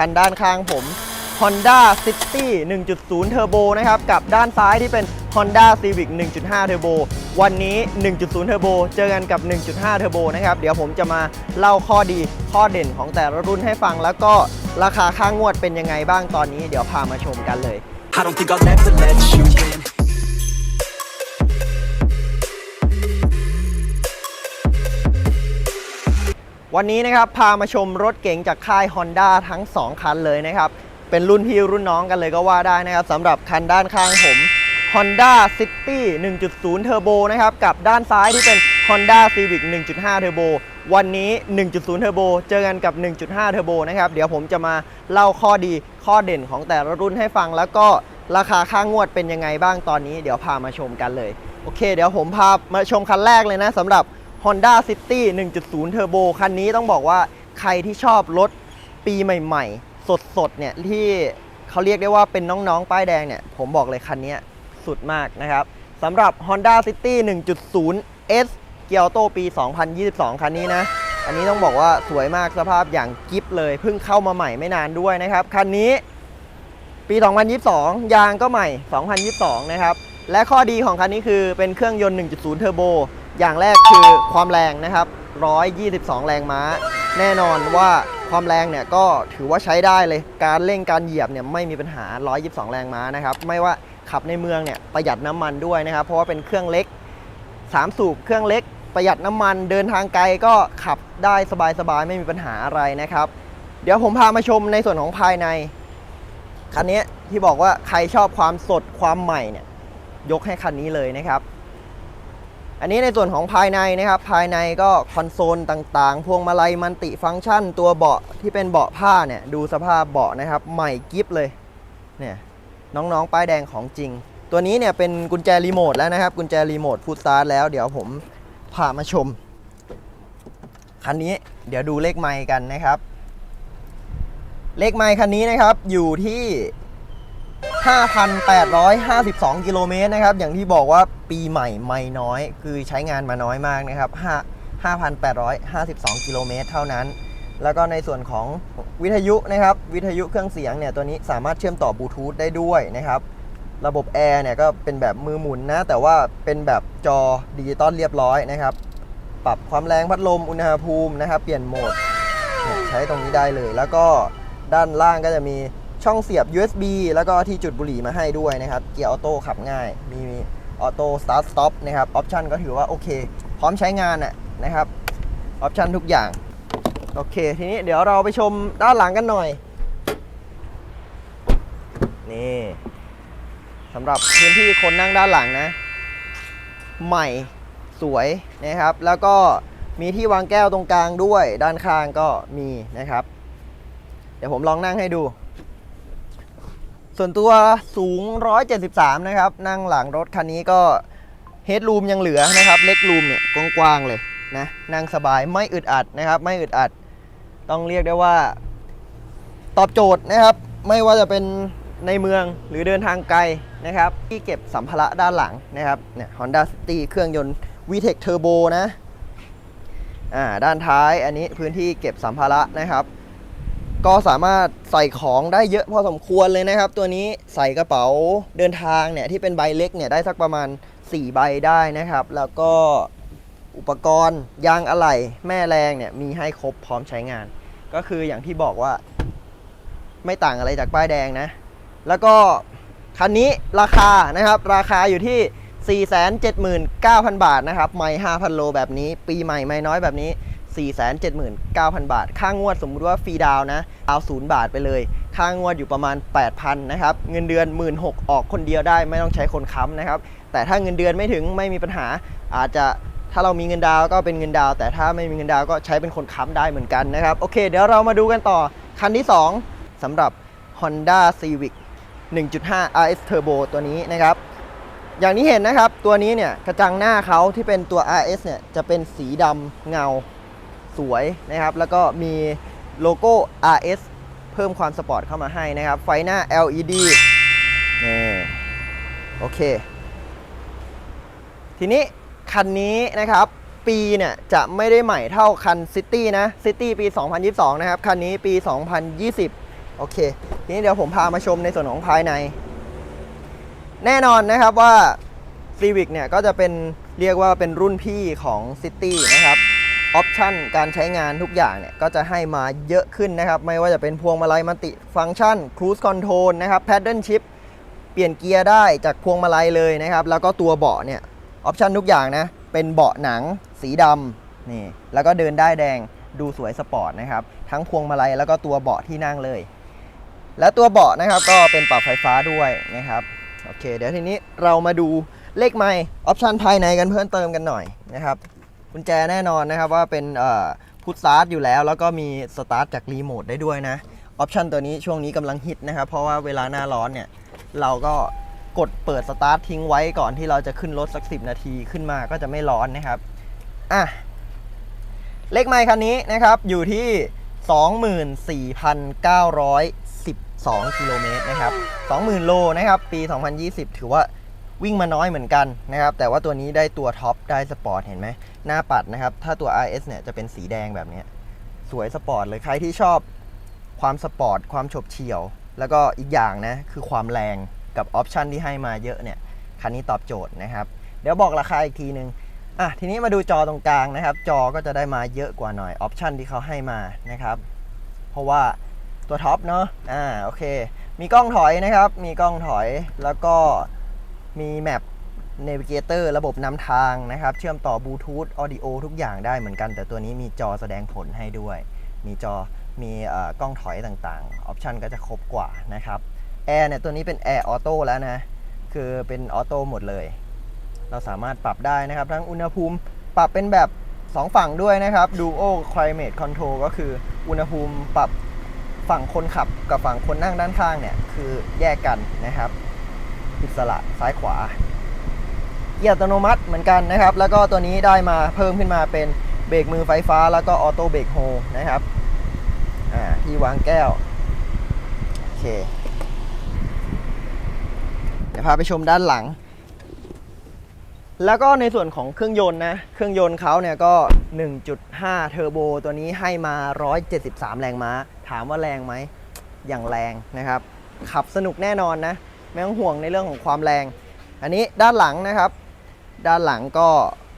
คันด้านข้างผม Honda City 1.0 Turbo นะครับ กับด้านซ้ายที่เป็น Honda Civic 1.5 Turbo วันนี้ 1.0 Turbo เจอกันกับ 1.5 Turbo นะครับ เดี๋ยวผมจะมาเล่าข้อดีข้อเด่นของแต่ละรุ่นให้ฟัง แล้วก็ราคาค่างวดเป็นยังไงบ้างตอนนี้ เดี๋ยวพามาชมกันเลย I don't think I'll ever let you in. วันนี้นะครับพามาชมรถเก๋งจากค่าย Honda ทั้ง 2 คันเลยนะครับ เป็นรุ่นพี่รุ่นน้องกันเลยก็ว่าได้นะครับสำหรับคันด้านข้างผม Honda City 1.0 Turbo นะครับ กับด้านซ้ายที่เป็น Honda Civic 1.5 Turbo วันนี้ 1.0 Turbo เจอกันกับ 1.5 Turbo นะครับ เดี๋ยวผมจะมาเล่าข้อดีข้อเด่นของแต่ละรุ่นให้ฟัง แล้วก็ราคาค่างวดเป็นยังไงบ้างตอนนี้ เดี๋ยวพามาชมกันเลย โอเค เดี๋ยวผมพามาชมคันแรกเลยนะสำหรับ Honda City 1.0 Turbo คันนี้ต้องบอกว่าใครที่ชอบรถปีใหม่ ๆ สดๆเนี่ยที่เขาเรียกได้ว่าเป็นน้องๆ ป้ายแดงเนี่ย ผมบอกเลยคันนี้สุดมากนะครับสำหรับ Honda City 1.0 S เกียวโตปี 2022 คันนี้นะ อันนี้ต้องบอกว่าสวยมากสภาพอย่างกิฟเลย เพิ่งเข้ามาใหม่ไม่นานด้วยนะครับ คันนี้ปี 2022 ยางก็ใหม่ 2022 นะครับ และข้อดีของคันนี้คือเป็นเครื่องยนต์ 1.0 เทอร์โบ อย่างแรกคือความแรงนะครับ 122 แรงม้า แน่นอนว่าความแรงเนี่ยก็ถือว่าใช้ได้เลย การเร่งการเหยียบเนี่ยไม่มีปัญหา 122 แรงม้านะครับ ไม่ว่าขับในเมืองเนี่ยประหยัดน้ำมันด้วยนะครับ เพราะว่าเป็นเครื่องเล็ก 3 สูบเครื่องเล็ก ประหยัดน้ำมันเดินทางไกลก็ขับได้สบายๆ ไม่มีปัญหาอะไรนะครับ เดี๋ยวผมพามาชมในส่วนของภายใน คันนี้ที่บอกว่าใครชอบความสดความใหม่เนี่ยยกให้คันนี้เลยนะครับ อันนี้ในส่วนของภายในนะครับ ภายในก็คอนโซลต่างๆ พวงมาลัยมันติฟังก์ชัน ตัวเบาะที่เป็นเบาะผ้าเนี่ย ดูสภาพเบาะนะครับ ใหม่กิฟเลยเนี่ยน้องๆ ป้ายแดงของจริง ตัวนี้เนี่ยเป็นกุญแจรีโมทแล้วนะครับ กุญแจรีโมทพูดซาร์ทแล้วเดี๋ยวผมพามาชม คันนี้เดี๋ยวดูเลขไมค์กันนะครับ เลขไมค์คันนี้นะครับอยู่ที่ 5,852 กิโลเมตรนะครับ อย่างที่บอกว่าปีใหม่ไม่น้อย คือใช้งานมาน้อยมากนะครับ5 5,852 กิโลเมตรเท่านั้น แล้วก็ในส่วนของวิทยุนะครับ วิทยุเครื่องเสียงเนี่ยตัวนี้สามารถเชื่อมต่อบลูทูธได้ด้วยนะครับ ระบบแอร์เนี่ยก็เป็นแบบมือหมุนนะ แต่ว่าเป็นแบบจอดิจิตอลเรียบร้อยนะครับ ปรับความแรงพัดลมอุณหภูมินะครับ เปลี่ยนโหมด ใช้ตรงนี้ได้เลย แล้วก็ด้านล่างก็จะมี ช่องเสียบ USB แล้วก็ที่จุดบุหรี่มาให้ด้วยนะครับ เกียร์ออโต้ขับง่าย มีออโต้สตาร์ทสต็อปนะครับ ออปชันก็ถือว่าโอเค พร้อมใช้งานน่ะนะครับ ออปชันทุกอย่าง โอเค ทีนี้เดี๋ยวเราไปชมด้านหลังกันหน่อย นี่สำหรับพื้นที่คนนั่งด้านหลังนะ ใหม่สวยนะครับ แล้วก็มีที่วางแก้วตรงกลางด้วย ด้านข้างก็มีนะครับ เดี๋ยวผมลองนั่งให้ดู ส่วนตัวสูง 173 นะครับ นั่งหลังรถคันนี้ก็เฮดรูมยังเหลือนะครับ เล็กรูมเนี่ยกว้างๆเลยนะนั่งสบายไม่อึดอัดนะครับ ไม่อึดอัด ต้องเรียกได้ว่า ตอบโจทย์นะครับ ไม่ว่าจะเป็นในเมืองหรือเดินทางไกลนะครับ ที่เก็บสัมภาระด้านหลังนะครับเนี่ย Honda City เครื่องยนต์ VTEC Turbo นะอ่าด้านท้ายอันนี้พื้นที่เก็บสัมภาระนะครับ ก็สามารถใส่ของได้เยอะพอสมควรเลยนะครับ ตัวนี้ใส่กระเป๋าเดินทางเนี่ยที่เป็นใบเล็กเนี่ยได้สักประมาณ 4 ใบได้นะครับ แล้วก็อุปกรณ์ยางอะไหล่แม่แรงเนี่ยมีให้ครบพร้อมใช้งาน ก็คืออย่างที่บอกว่า ไม่ต่างอะไรจากป้ายแดงนะ แล้วก็คันนี้ราคานะครับ ราคาอยู่ที่ 479,000 บาทนะครับ ไม่5,000 โลแบบนี้ ปีใหม่ไม่น้อยแบบนี้ 479,000 บาท ค่างวดสมมุติว่าฟรีดาวน์นะดาศูนย์บาทไปเลย ค่างวดอยู่ประมาณ 8,000นะครับ เงินเดือน 16,000ออกคนเดียวได้ไม่ต้องใช้คนค้ำนะครับ แต่ถ้าเงินเดือนไม่ถึงไม่มีปัญหา อาจจะถ้าเรามีเงินดาวก็เป็นเงินดาว แต่ถ้าไม่มีเงินดาวก็ใช้เป็นคนค้ำได้เหมือนกันนะครับ โอเค เดี๋ยวเรามาดูกันต่อ คันที่ 2สำหรับ Honda Civic 1.5 RS Turbo ตัวนี้นะครับอย่างที่เห็นนะครับ ตัวนี้เนี่ยกระจังหน้าเขาที่เป็นตัว RS เนี่ยจะเป็นสีดำเงา สวยนะครับ แล้วก็มีโลโก้ RS เพิ่มความสปอร์ตเข้ามาให้นะครับ ไฟหน้า LED นี่โอเค ทีนี้คันนี้นะครับปีเนี่ยจะไม่ได้ใหม่เท่าคัน City นะ City ปี 2022 นะครับ คันนี้ปี 2020 โอเค ทีนี้เดี๋ยวผมพามาชมในส่วนของภายใน แน่นอนนะครับว่า Civic เนี่ยก็จะเป็นเรียกว่าเป็นรุ่นพี่ของ City นะครับ ออปชันการใช้งานทุกอย่างเนี่ยก็จะให้มาเยอะขึ้นนะครับ ไม่ว่าจะเป็นพวงมาลัยมัลติฟัง c t ชัน Cruise Control นะครับ Paddle Shift เปลี่ยนเกียร์ได้จากพวงมาลัยเลยนะครับ แล้วก็ตัวเบาะเนี่ยออปชันทุกอย่างนะ เป็นเบาะหนังสีดำนี่แล้วก็เดินได้แดงดูสวยสปอร์ตนะครับ ทั้งพวงมาลัยแล้วก็ตัวเบาะที่นั่งเลย และตัวเบาะนะครับก็เป็นปรับไฟฟ้าด้วยนะครับโอเค เดี๋ยวทีนี้เรามาดูเลขไมล์ออปชันภายในกันเพิ่มเติมกันหน่อยนะครับ กุญแจแน่นอนนะครับว่าเป็นพุทสตาร์ทอยู่แล้ว แล้วก็มีสตาร์ทจากรีโมทได้ด้วยนะออปชันตัวนี้ช่วงนี้กำลังฮิตนะครับ เพราะว่าเวลาหน้าร้อนเนี่ย เราก็กดเปิดสตาร์ททิ้งไว้ก่อนที่เราจะขึ้นรถสัก 10 นาทีขึ้นมาก็จะไม่ร้อนนะครับอะเลขไมล์คันนี้นะครับอยู่ที่ 24,912 กิโลเมตรนะครับ 20,000 โลนะครับ ปี 2020 ถือว่า วิ่งมาน้อยเหมือนกันนะครับ แต่ว่าตัวนี้ได้ตัวท็อปได้สปอร์ตเห็นไหมหน้าปัดนะครับ ถ้าตัว RS เนี่ยจะเป็นสีแดงแบบนี้ สวยสปอร์ตเลยใครที่ชอบความสปอร์ตความฉบเฉี่ยว แล้วก็อีกอย่างนะคือความแรงกับออปชันที่ให้มาเยอะเนี่ยคันนี้ตอบโจทย์นะครับ เดี๋ยวบอกราคาอีกทีนึงอะทีนี้มาดูจอตรงกลางนะครับ จอก็จะได้มาเยอะกว่าหน่อยออปชันที่เขาให้มานะครับ เพราะว่าตัวท็อปเนาะอ่าโอเค มีกล้องถอยนะครับ มีกล้องถอยแล้วก็ มีแมป Navigator ระบบนำทางนะครับ เชื่อมต่อบลูทูธออดิโอทุกอย่างได้เหมือนกัน แต่ตัวนี้มีจอแสดงผลให้ด้วย มีจอมีเอ่อกล้องถอยต่างๆ ออปชันก็จะครบกว่านะครับแอร์เนี่ยตัวนี้เป็นแอร์ออโต้แล้วนะ คือเป็นออโต้หมดเลย เราสามารถปรับได้นะครับ ทั้งอุณหภูมิปรับเป็นแบบ 2 ฝั่งด้วยนะครับ Duo Climate Control ก็คืออุณหภูมิปรับฝั่งคนขับกับฝั่งคนนั่งด้านข้างเนี่ย คือแยกกันนะครับ อิสระซ้ายขวาเกียร์อัตโนมัติเหมือนกันนะครับ แล้วก็ตัวนี้ได้มาเพิ่มขึ้นมาเป็นเบรกมือไฟฟ้า แล้วก็ออโต้เบรกโฮนะครับที่วางแก้ว โอเค เดี๋ยวพาไปชมด้านหลัง แล้วก็ในส่วนของเครื่องยนต์นะ เครื่องยนต์เขาเนี่ยก็ 1.5 เทอร์โบ ตัวนี้ให้มา 173 แรงม้า ถามว่าแรงไหม อย่างแรงนะครับ ขับสนุกแน่นอนนะ ไม่ต้องห่วงในเรื่องของความแรง อันนี้ด้านหลังนะครับ ด้านหลังก็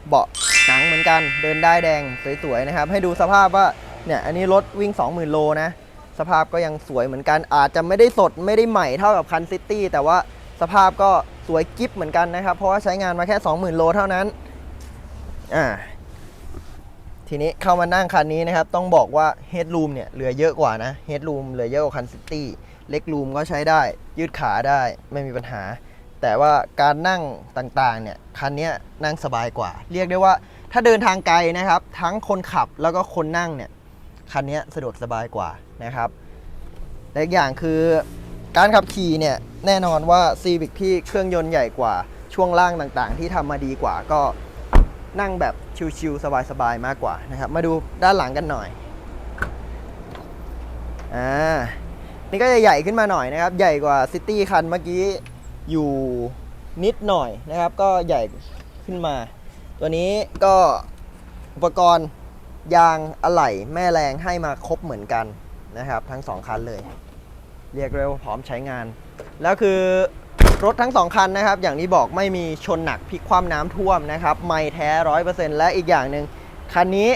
เบาะหนังเหมือนกัน เดินได้แดงสวยๆนะครับ ให้ดูสภาพว่าเนี่ยอันนี้รถวิ่ง 20,000 โลนะ สภาพก็ยังสวยเหมือนกัน อาจจะไม่ได้สดไม่ได้ใหม่เท่ากับคันซิตี้แต่ว่าสภาพก็สวยกิฟเหมือนกันนะครับ เพราะว่าใช้งานมาแค่ 20,000 โลเท่านั้นอ่าทีนี้เข้ามานั่งคันนี้นะครับ ต้องบอกว่า Headroom เนี่ยเหลือเยอะกว่านะ Headroom เหลือเยอะกว่าคันซิตี้ เล็กรูมก็ใช้ได้ ยืดขาได้ไม่มีปัญหา แต่ว่าการนั่งต่างๆเนี่ยคันนี้นั่งสบายกว่า เรียกได้ว่าถ้าเดินทางไกลนะครับ ทั้งคนขับแล้วก็คนนั่งเนี่ยคันนี้สะดวกสบายกว่านะครับและอีกอย่างคือการขับขี่เนี่ยแน่นอนว่า Civic ที่เครื่องยนต์ใหญ่กว่าช่วงล่างต่างๆ ที่ทำมาดีกว่าก็นั่งแบบชิลๆสบายๆมากกว่านะครับ มาดูด้านหลังกันหน่อยอ่า นี่ก็จะใหญ่ขึ้นมาหน่อยนะครับ ใหญ่กว่าซิตี้คันเมื่อกี้อยู่นิดหน่อยนะครับ ก็ใหญ่ขึ้นมา ตัวนี้ก็อุปกรณ์ยางอะไหล่แม่แรงให้มาครบเหมือนกันนะครับ ทั้งสองคันเลย เรียกเร็วพร้อมใช้งาน แล้วคือรถทั้งสองคันนะครับ อย่างที่บอกไม่มีชนหนักพลิกคว่ำน้ำท่วมนะครับ ไม่แท้ร้อยเปอร์เซ็นต์และอีกอย่างหนึ่งคันนี้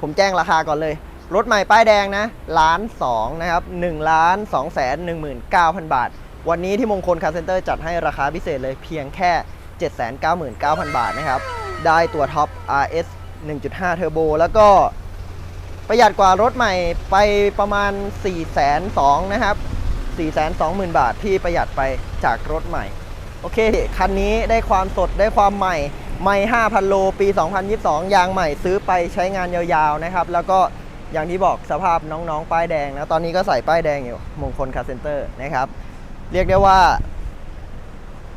ผมแจ้งราคาก่อนเลย รถใหม่ป้ายแดงนะล้านสองนะครับ1ล้าน2แสน19,000บาท วันนี้ที่มงคลคาร์เซ็นเตอร์จัดให้ราคาพิเศษเลยเพียงแค่ 799,000 บาทนะครับ ได้ตัวท็อป RS 1.5 Turbo แล้วก็ประหยัดกว่ารถใหม่ไปประมาณ 4 2 0 0 0นะครับ 420,000 บาทที่ประหยัดไปจากรถใหม่ โอเค คันนี้ได้ความสดได้ความใหม่ ไม่ 5,000 โล ปี 2022 ยางใหม่ซื้อไปใช้งานยาวๆนะครับ แล้วก็ อย่างที่บอกสภาพน้องๆ ป้ายแดงนะตอนนี้ก็ใส่ป้ายแดงอยู่มงคลคาร์เซนเตอร์นะครับ เรียกได้ว่า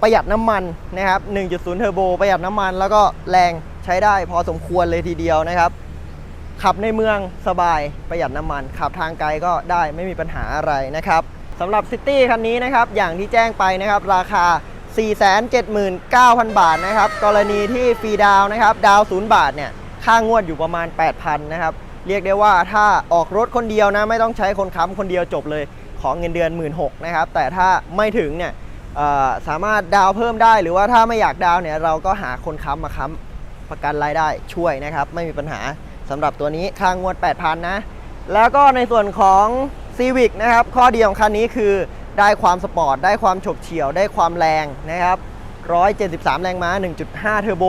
ประหยัดน้ำมันนะครับ 1.0 เทอร์โบประหยัดน้ำมัน แล้วก็แรงใช้ได้พอสมควรเลยทีเดียวนะครับ ขับในเมืองสบายประหยัดน้ำมัน ขับทางไกลก็ได้ไม่มีปัญหาอะไรนะครับสำหรับซิตี้คันนี้นะครับ อย่างที่แจ้งไปนะครับ ราคา 479,000 บาทนะครับ กรณีที่ฟรีดาวนะครับ ดาวน์0บาทเนี่ย ค่างวดอยู่ประมาณ 8,000 นะครับ เรียกได้ว่าถ้าออกรถคนเดียวนะไม่ต้องใช้คนค้ำคนเดียวจบเลยของเงินเดือน 1 6ื่นนะครับ แต่ถ้าไม่ถึงเนี่ยสามารถดาวเพิ่มได้ หรือว่าถ้าไม่อยากดาวเนี่ยเราก็หาคนค้ำมาค้ำประกันรายได้ช่วยนะครับ ไม่มีปัญหาสำหรับตัวนี้ค่างวด 8,000 นะ แล้วก็ในส่วนของ Civic นะครับ ข้อดีของคันนี้คือได้ความสปอร์ต ได้ความฉบเฉี่ยว ได้ความแรงนะครับ 173 แรงม้า 1.5 เทอร์โบ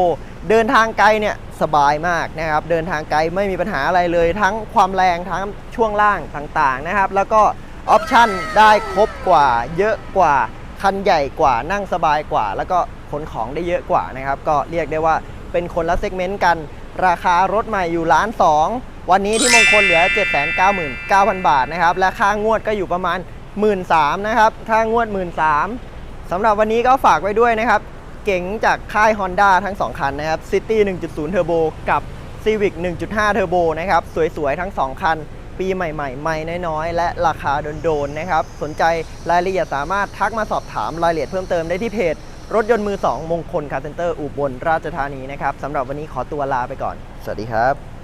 เดินทางไกลเนี่ยสบายมากนะครับ เดินทางไกลไม่มีปัญหาอะไรเลย ทั้งความแรงทั้งช่วงล่างต่างๆนะครับ แล้วก็ออปชั่นได้ครบกว่า เยอะกว่าคันใหญ่กว่านั่งสบายกว่า แล้วก็ขนของได้เยอะกว่านะครับ ก็เรียกได้ว่าเป็นคนละเซกเมนต์กัน ราคารถใหม่อยู่ล้านสองวันนี้ที่มงคลเหลือ 799,000 บาทนะครับ และค่างวดก็อยู่ประมาณ 1 3ื่นนะครับค่างวด 1 3ื่นสำหรับวันนี้ก็ฝากไว้ด้วยนะครับ เก๋งจากค่าย Honda ทั้ง 2 คันนะครับ City 1.0 Turbo กับ Civic 1.5 Turbo นะครับ สวย ๆ ทั้ง 2 คัน ปีใหม่ๆ ไม่น้อยๆ และราคาโดนๆ นะครับ สนใจรายละเอียดสามารถทักมาสอบถามรายละเอียดเพิ่มเติมได้ที่เพจ รถยนต์มือ 2 มงคลคาร์เซนเตอร์อุบลราชธานีนะครับสำหรับวันนี้ขอตัวลาไปก่อน สวัสดีครับ